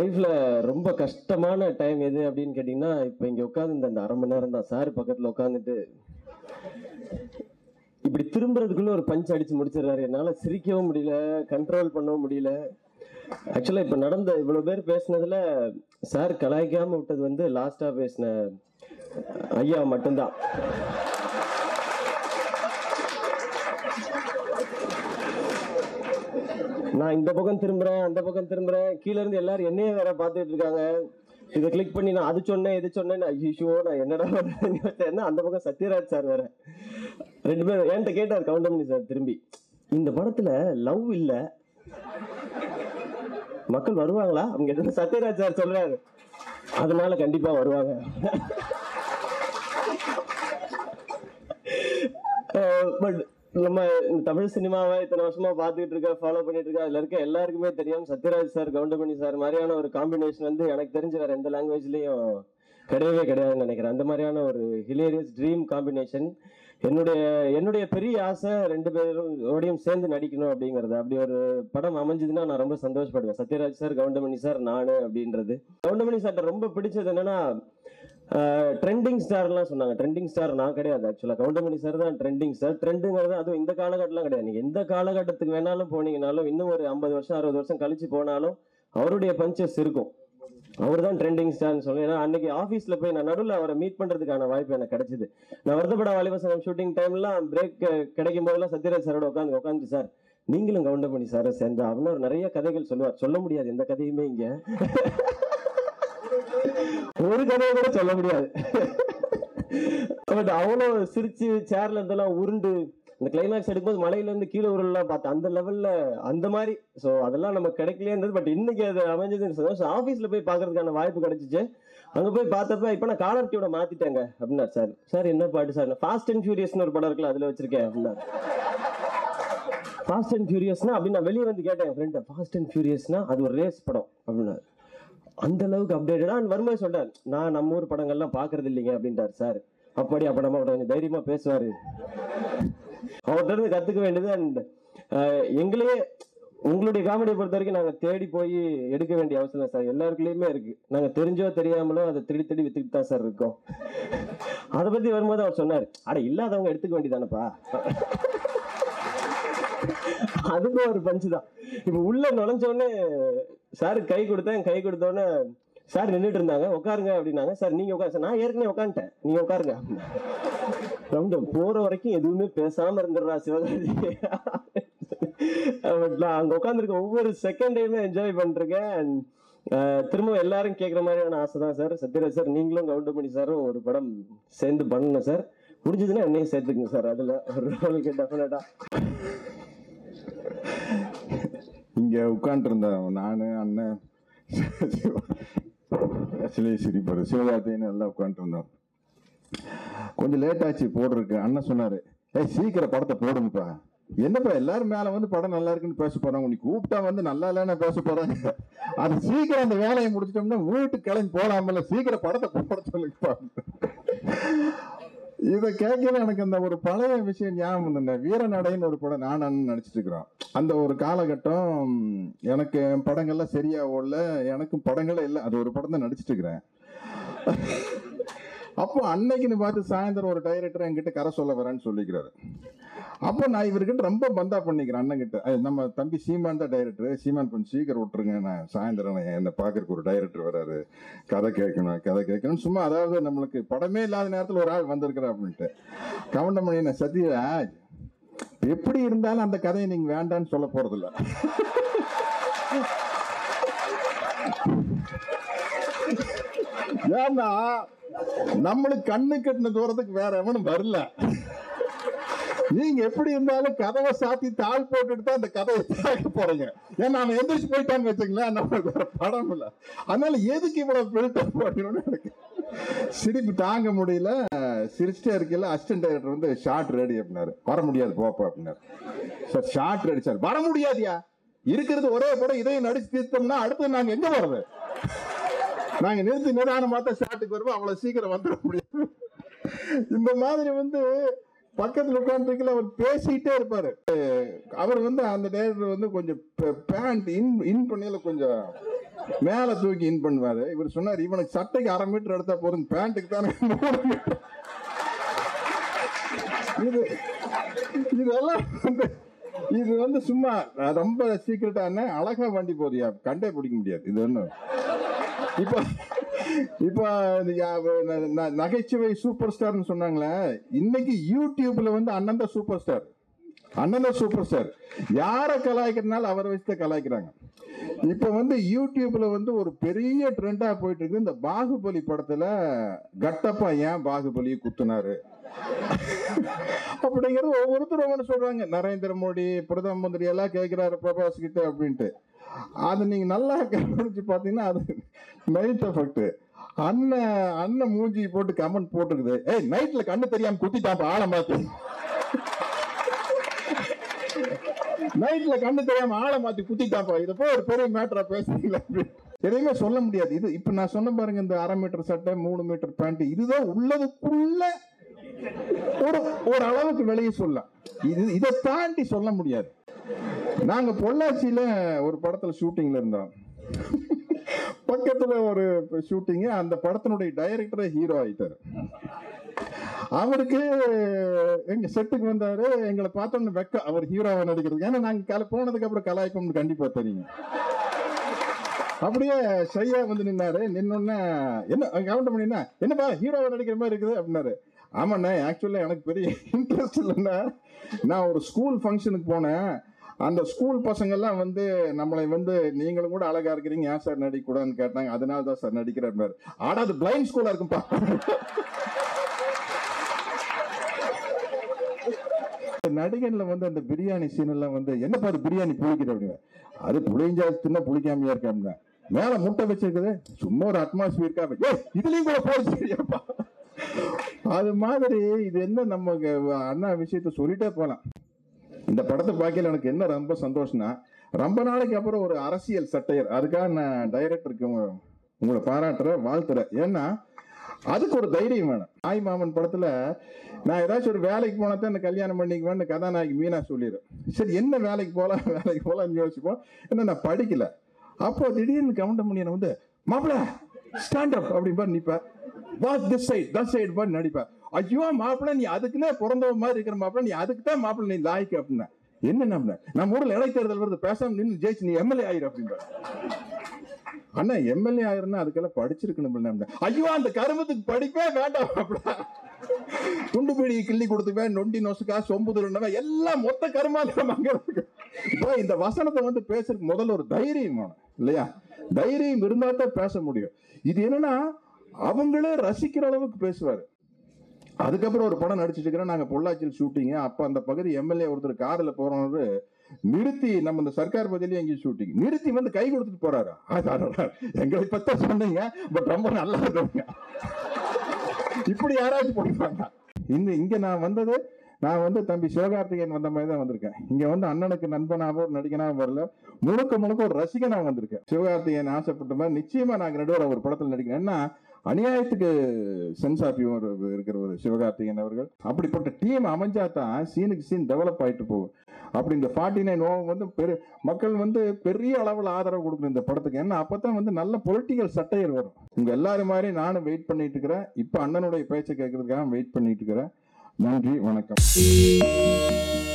லைஃப்பில் ரொம்ப கஷ்டமான டைம் எது அப்படின்னு கேட்டிங்கன்னா இப்போ இங்கே உட்காந்து அந்த அரை மணி நேரம் தான் சார் பக்கத்தில் உட்காந்துட்டு இப்படி திரும்புறதுக்குள்ளே ஒரு பஞ்ச் அடித்து முடிச்சிடுறாரு. என்னால் சிரிக்கவும் முடியல கண்ட்ரோல் பண்ணவும் முடியல. ஆக்சுவலாக இப்போ நடந்த இவ்வளோ பேர் பேசினதில் சார் கலாய்க்காமல் விட்டது வந்து லாஸ்ட்டாக பேசின ஐயா மட்டும்தான். நான் இந்த பக்கம் திரும்புறேன் அந்த பக்கம் திரும்புறேன். கீழ இருந்து எல்லாரும் என்னையே வேற பார்த்துட்டு இருக்காங்க. இதை கிளிக் பண்ணி நான் அது சொன்னேன் இது சொன்னேன். ஐயோ நான் என்னடா பண்றேன்னு. அந்த பக்கம் சத்யராஜ் சார் வேற. ரெண்டு பேரும் என்கிட்ட கேட்டார் கவுண்டமணி சார் திரும்பி. இந்த படத்துல லவ் இல்ல. மக்கள் வருவாங்களா? அவங்க கேட்டது சத்யராஜ் சார் சொல்றாரு. அதனால கண்டிப்பா வருவாங்க. பட் நம்ம தமிழ் சினிமாவை இத்தனை வருஷமா பாத்துக்கிட்டு இருக்க ஃபாலோ பண்ணிட்டு இருக்க அதுல இருக்க எல்லாருக்குமே தெரியும். சத்யராஜ் சார் கவுண்டமணி சார் மாதிரியான ஒரு காம்பினேஷன் வந்து எனக்கு தெரிஞ்சு வேற எந்த லாங்குவேஜ்லயும் கிடையவே கிடையாதுன்னு நினைக்கிறேன். அந்த மாதிரியான ஒரு ஹிலேரியஸ் ட்ரீம் காம்பினேஷன் என்னுடைய என்னுடைய பெரிய ஆசை ரெண்டு பேரும் சேர்ந்து நடிக்கணும் அப்படிங்கிறது. அப்படி ஒரு படம் அமைஞ்சதுன்னா நான் ரொம்ப சந்தோஷப்படுவேன். சத்யராஜ் சார் கவுண்டமணி சார் நானு அப்படின்றது. கவுண்டமணி சார்ட்ட ரொம்ப பிடிச்சது என்னன்னா ட்ரெண்டிங் ஸ்டார்லாம் சொன்னாங்க. ட்ரெண்டிங் ஸ்டார் நான் கிடையாது ஆக்சுவலாக கவுண்டமணி சார் தான் ட்ரெண்டிங் ஸ்டார் ட்ரெண்டுங்கிறது அதுவும் இந்த காலகட்டம்லாம் கிடையாது. நீங்கள் எந்த காலகட்டத்துக்கு வேணாலும் போனீங்கனாலும் இன்னும் ஒரு ஐம்பது வருஷம் அறுபது வருஷம் கழிச்சு போனாலும் அவருடைய பஞ்சஸ் இருக்கும். அவர் தான் ட்ரெண்டிங் ஸ்டார்னு சொல்லி ஏன்னா அன்னைக்கு ஆஃபீஸ்ல போய் நான் நடுவில் அவரை மீட் பண்றதுக்கான வாய்ப்பு எனக்கு கிடைச்சிது. நான் வருத்தப்பட வாலிபசனம் ஷூட்டிங் டைம்லாம் பிரேக் கிடைக்கும் போதெல்லாம் சத்யராஜ் சாரோட உட்காந்து உட்காந்து சார் நீங்களும் கவுண்டமணி சாரை சேர்ந்தா அவர் நிறைய கதைகள் சொல்லுவார். சொல்ல முடியாது எந்த கதையுமே இங்கே. ஒரு கதையை கூட சொல்ல முடியாது. பட் அவ்வளோ சிரிச்சு சேர்ல இருந்தெல்லாம் உருண்டு இந்த கிளைமேக்ஸ் எடுக்கும்போது மலையில இருந்து கீழே உருளெல்லாம் பார்த்தேன் அந்த லெவல்ல அந்த மாதிரி. ஸோ அதெல்லாம் நம்ம கிடைக்கலையே பட் இன்னைக்கு அது அமைஞ்சதுன்னு சந்தோஷம் ஆஃபீஸ்ல போய் பார்க்கறதுக்கான வாய்ப்பு கிடைச்சிச்சு. அங்க போய் பார்த்தப்ப இப்ப நான் காலர் டியூட மாத்திட்டேங்க அப்படின்னா சார் சார் என்ன பாட்டு சார்? ஃபாஸ்ட் அண்ட் ஃபியூரியஸ்னு ஒரு படம் இருக்குல்ல அதுல வச்சிருக்கேன் அப்படின்னா ஃபாஸ்ட் அண்ட் ஃபியூரியஸ்னா அப்படின்னு நான் வெளியே வந்து கேட்டேன் ஃப்ரெண்ட் ஃபாஸ்ட் அண்ட் ஃபியூரியஸ்னா அது ஒரு ரேஸ் படம் அப்படின்னா அந்த அளவுக்கு அப்டேட்டடா வரும்போது சொல்றாரு நான் நம்ம ஊர் படங்கள்லாம் பாக்குறது இல்லைங்க அப்படின்ட்டார் சார். அப்படி அப்ப நம்ம கொஞ்சம் தைரியமா பேசுவாரு. அவர்கிட்ட இருந்து கத்துக்க வேண்டியது அண்ட் எங்களையே உங்களுடைய காமெடியை பொறுத்த வரைக்கும் நாங்க தேடி போய் எடுக்க வேண்டிய அவசியம் இல்லை சார். எல்லாருக்குள்ளயுமே இருக்கு. நாங்க தெரிஞ்சோ தெரியாமலோ அதை திடி திடி வித்துக்கிட்டு தான் சார் இருக்கோம். அதை பத்தி வரும்போது அவர் சொன்னார் அட இல்லாதவங்க எடுத்துக்க வேண்டியதானப்பா? அதுக்கும் ஒரு பஞ்சு தான். இப்ப உள்ள நுழைஞ்ச உடனே சார் கை கொடுத்தேன் கை கொடுத்தோன்னே சார் நின்றுட்டு இருந்தாங்க உட்காருங்க அப்படின்னாங்க. சார் நீங்க உட்காரு சார் நான் ஏற்கனவே உட்காந்துட்டேன் நீங்க உட்காருங்க. ரவுண்ட் போற வரைக்கும் எதுவுமே பேசாம இருந்துடுறா சிவகாஜி பட் நான் அங்க உட்காந்துருக்க ஒவ்வொரு செகண்டையுமே என்ஜாய் பண்ணிருக்கேன் And, திரும்ப எல்லாரும் கேட்குற மாதிரியான ஆசை தான் சார். சத்யராஜ் சார் நீங்களும் கவுண்டமணி சாரும் ஒரு படம் சேர்ந்து பண்ணணும் சார். முடிஞ்சதுன்னா என்னையும் சேர்த்துக்குங்க சார் அதில் ஒரு ரோலுக்கு டெஃபினட்டாக இங்கே உட்காந்துருந்த நான் அண்ணன் சிலை சிரிப்பாரு சிவகார்த்தின்னு எல்லாம் உட்காந்துருந்தோம் கொஞ்சம் லேட் ஆச்சு போடுறதுக்கு. அண்ணன் சொன்னார் ஏய் சீக்கிரம் படத்தை போடுங்கப்பா. என்னப்பா எல்லாரும் மேலே வந்து படம் நல்லா இருக்குன்னு பேச போகிறாங்க உனக்கு கூப்பிட்டா வந்து நல்லா இல்லைன்னு பேச போகிறாங்க அது சீக்கிரம் அந்த வேலையை முடிச்சிட்டோம்னா வீட்டுக்கு கிளம்பி போகலாமல்ல சீக்கிரம் படத்தை போட சொல்லுங்கப்பா. இதை கேட்கல எனக்கு அந்த ஒரு பழைய விஷயம் ஞாபகம் வந்தேன் வீரநடைன்னு ஒரு படம் நான் அண்ணன் இருக்கிறோம். அந்த ஒரு காலகட்டம் எனக்கு என் படங்கள்லாம் சரியா ஓடல. எனக்கும் படங்களே இல்லை. அது ஒரு படம் தான் நடிச்சிட்டு இருக்கிறேன். அப்போ அன்னைக்குன்னு பார்த்து சாயந்தரம் ஒரு டைரக்டர் என்கிட்ட கரை சொல்ல வரேன்னு சொல்லிக்கிறாரு. அப்போ நான் இவர்கிட்ட ரொம்ப பந்தா பண்ணிக்கிறேன் அண்ணன் நம்ம தம்பி சீமான் தான் டைரக்டர் சீமான் கொஞ்சம் சீக்கிரம் விட்டுருங்க நான் சாயந்தரம் என்னை பார்க்கறக்கு ஒரு டைரக்டர் வராரு. கதை கேட்கணும் கதை கேட்கணும் சும்மா அதாவது நம்மளுக்கு படமே இல்லாத நேரத்தில் ஒரு ஆள் வந்திருக்கிறா அப்படின்ட்டு. கவுண்டமணி நான் சத்யராஜ் எப்படி இருந்தாலும் அந்த கதையை நீங்க வேண்டான்னு சொல்ல போறதில்ல. ஏன்னா நம்மளுக்கு கண்ணு கட்டின தூரத்துக்கு வேற எவனும் வரல. நீங்க எப்படி இருந்தாலும் கதவை சாத்தி தாள் போட்டுட்டு தான் அந்த கதையை பார்க்க போறீங்க. ஏன்னா அவன் எந்திரிச்சு போயிட்டான்னு வச்சுங்களேன் நம்மளுக்கு வேற படம் இல்ல. அதனால எதுக்கு இவ்வளவு பில்டர் போடணும்னு எனக்கு சிரிப்பு தாங்க முடியல. சிரிச்சிட்டே இருக்கையில அசிஸ்டன்ட் டைரக்டர் வந்து ஷார்ட் ரெடி அப்படின்னாரு. வர முடியாது போப்போ அப்படின்னாரு. சார் ஷார்ட் ரெடி சார் வர முடியாதியா? இருக்கிறது ஒரே படம் இதையும் நடிச்சு தீர்த்தோம்னா அடுத்து நாங்க எங்க போறது? நாங்க நிறுத்தி நிதானமா தான் ஷாட்டுக்கு வருவோம். அவ்வளவு சீக்கிரம் வந்துட முடியும் இந்த மாதிரி வந்து பக்கத்துல உட்காந்துருக்கல அவர் பேசிக்கிட்டே இருப்பாரு. அவர் வந்து அந்த டேரக்டர் வந்து கொஞ்சம் பேண்ட் இன் இன் பண்ணியில கொஞ்சம் மேல தூக்கி இன் பண்ணுவாரு. இவர் சொன்னார் இவனுக்கு சட்டைக்கு அரை மீட்டர் எடுத்தா போதும். பேண்ட்டுக்கு தானே இது இதெல்லாம் வந்து இது வந்து சும்மா ரொம்ப சீக்கிரட்டான அழகா வண்டி போதியா கண்டே பிடிக்க முடியாது. இது ஒன்று இப்போ இப்போ நகைச்சுவை சூப்பர் ஸ்டார்னு சொன்னாங்களே இன்னைக்கு யூடியூப்ல வந்து அண்ணன் தான் சூப்பர் ஸ்டார். அண்ணன் தான் சூப்பர் ஸ்டார். யாரை கலாய்க்கிறனாலும் அவரை வச்சு தான் கலாய்க்கிறாங்க. இப்போ வந்து யூடியூப்ல வந்து ஒரு பெரிய ட்ரெண்டா போயிட்டு இருக்கு இந்த பாகுபலி படத்துல கட்டப்பா ஏன் பாகுபலியை குத்துனாரு? அப்படிங்கிறது ஒவ்வொருத்தரும் ஒவ்வொன்று சொல்றாங்க. நரேந்திர மோடி பிரதம மந்திரி எல்லாம் கேட்கிறாரு பிரபாஸ் கிட்ட அப்படின்ட்டு. அது நீங்க நல்லா கவனிச்சு பாத்தீங்கன்னா அது நைட் எஃபெக்ட் அண்ணன் அண்ணன் மூஞ்சி போட்டு கமெண்ட் போட்டுருக்குது. ஏய் நைட்ல கண்ணு தெரியாம குத்திட்டாப்பா ஆளை மாற்றி நைட்ல கண்ணு தெரியாம ஆளை மாத்தி குத்திட்டாப்பா இதை போய் ஒரு பெரிய மேட்டரா பேசுறீங்களா எதையுமே சொல்ல முடியாது. இது இப்ப நான் சொன்ன பாருங்க இந்த அரை மீட்டர் சட்டை மூணு மீட்டர் பேண்ட் இதுதான் உள்ளதுக்குள்ள ஒரு ஒரு அளவுக்கு வெளியே சொல்லலாம். இது இதை தாண்டி சொல்ல முடியாது. நாங்க பொள்ளாச்சியில ஒரு படத்துல ஷூட்டிங்ல இருந்தோம். பக்கத்துல ஒரு ஷூட்டிங் அந்த படத்தினுடைய டைரக்டரே ஹீரோ ஆயிட்டாரு. அவருக்கு எங்க செட்டுக்கு வந்தாரு. எங்களை பார்த்தோன்னு வெக்க அவர் ஹீரோவை நடிக்கிறது ஏன்னா நாங்க கல போனதுக்கு அப்புறம் கலாய்ப்போம்னு கண்டிப்பா தெரியும். அப்படியே ஷையா வந்து நின்னாரு. நின்னோடனே என்ன கவனம் பண்ணினா என்னப்பா ஹீரோவை நடிக்கிற மாதிரி இருக்குது? அப்படின்னாரு. ஆமாண்ணே ஆக்சுவலா எனக்கு பெரிய இன்ட்ரெஸ்ட் இல்லைண்ணா. நான் ஒரு ஸ்கூல் ஃபங்க்ஷனுக்கு போனேன். அந்த ஸ்கூல் பசங்கள்லாம் வந்து நம்மளை வந்து நீங்களும் கூட அழகா இருக்கிறீங்க. ஏன் சார் நடிக்கக்கூடாதுன்னு கேட்டாங்க. அதனால தான் சார் நடிக்கிறேன் ஆனா அது பிளைண்ட் ஸ்கூலா இருக்கும்பா. நடிகன்ல வந்து அந்த பிரியாணி சீன் எல்லாம் வந்து என்ன பாரு பிரியாணி புளிக்குது அப்படின்னு. அது புளிஞ்சா தின்ன புளிக்காமையா இருக்காங்க மேல முட்டை வச்சிருக்குது. சும்மா ஒரு அட்மாஸ்பியர் இருக்கா இதுலயும் கூட போடுச்சிருப்பா அது மாதிரி இது என்ன நம்ம அண்ணா விஷயத்த சொல்லிட்டே போலாம். இந்த படத்தை பார்க்கல எனக்கு என்ன ரொம்ப சந்தோஷம்னா ரொம்ப நாளைக்கு அப்புறம் ஒரு அரசியல் சட்டையர் அதுக்காக நான் டைரக்டருக்கு உங்களை பாராட்டுற வாழ்த்துற. ஏன்னா அதுக்கு ஒரு தைரியம் வேணும். ஆய் மாமன் படத்துல நான் ஏதாச்சும் ஒரு வேலைக்கு போனா தான் இந்த கல்யாணம் பண்ணிக்குவேன்னு கதாநாயகி மீனா சொல்லிடும் சரி என்ன வேலைக்கு போகலாம் வேலைக்கு போகலாம்னு யோசிப்போம். என்ன நான் படிக்கல. அப்போ திடீர்னு கவுண்ட் பண்ணி வந்து மாப்பிள ஸ்டாண்ட் அப் அப்படி பாரு நிப்ப. Was this side thus side பாரு நடிப்பேன் ஐயோ மாப்பிள நீ அதுக்குன்னே பிறந்தவ மாதிரி இருக்கிற மாப்பிள நீ அதுக்கு தான் மாப்பிள்ள நீ லாய்க்கு அப்படின்னா. என்ன நம்ம நம்ம ஊர்ல இடைத்தேர்தல் வருது பேசாம நின்று ஜெயிச்சு நீ எம்எல்ஏ ஆயிரு அப்படின்ற அண்ணா எம்எல்ஏ ஆயிருந்தா அதுக்கெல்லாம் படிச்சிருக்கணும் ஐயோ அந்த கருமத்துக்கு படிப்பே வேண்டாம் அப்படின்னா துண்டு பீடியை கிள்ளி கொடுத்துவேன் நொண்டி நொசுக்கா சொம்பு திருண்டவன் எல்லாம் மொத்த கருமாந்திரம் அங்க இருக்கு. இந்த வசனத்தை வந்து பேசுறதுக்கு முதல்ல ஒரு தைரியம் வேணும் இல்லையா? தைரியம் இருந்தா தான் பேச முடியும். இது என்னன்னா அவங்களே ரசிக்கிற அளவுக்கு பேசுவாரு. அதுக்கப்புறம் ஒரு படம் நடிச்சிட்டு இருக்கிறேன். நாங்க பொள்ளாச்சியில் ஷூட்டிங்கு அப்ப அந்த பகுதி எம்எல்ஏ ஒருத்தர் காரில் போறோம்னு நிறுத்தி நம்ம இந்த சர்க்கார் பதிலே எங்கேயும் ஷூட்டிங் நிறுத்தி வந்து கை கொடுத்துட்டு போறாரு. எங்களை பத்த சொன்னீங்க. பட் ரொம்ப நல்லா இருந்தவங்க இப்படி யாராச்சும் போயிருப்பாங்க இந்த இங்க நான் வந்தது நான் வந்து தம்பி சிவகார்த்திகேயன் வந்த மாதிரி தான் வந்திருக்கேன். இங்க வந்து அண்ணனுக்கு நண்பனாவோ ஒரு நடிகனாவோ வரல. முழுக்க முழுக்க ஒரு ரசிகனா வந்திருக்கேன். சிவகார்த்திகேயன் ஆசைப்பட்ட மாதிரி நிச்சயமா நாங்க நடுவர் ஒரு படத்துல நடிக்கிறேன். ஏன்னா அநியாயத்துக்கு சென்ஸ் ஆஃப் யூமர் இருக்கிற ஒரு சிவகார்த்திகேயன் அவர்கள் அப்படிப்பட்ட டீம் அமைஞ்சா தான் சீனுக்கு சீன் டெவலப் ஆயிட்டு போகும். அப்படி இந்த ஃபார்ட்டி நைன் ஓவம் வந்து பெரு மக்கள் வந்து பெரிய அளவில் ஆதரவு கொடுக்கணும் இந்த படத்துக்கு. ஏன்னா அப்போ தான் வந்து நல்ல பொலிட்டிக்கல் சட்டையர் வரும். உங்க எல்லாரும் மாதிரி நானும் வெயிட் பண்ணிட்டு இருக்கிறேன். இப்போ அண்ணனுடைய பேச்சை கேட்கறதுக்காக வெயிட் பண்ணிட்டு இருக்கிறேன். நன்றி வணக்கம்.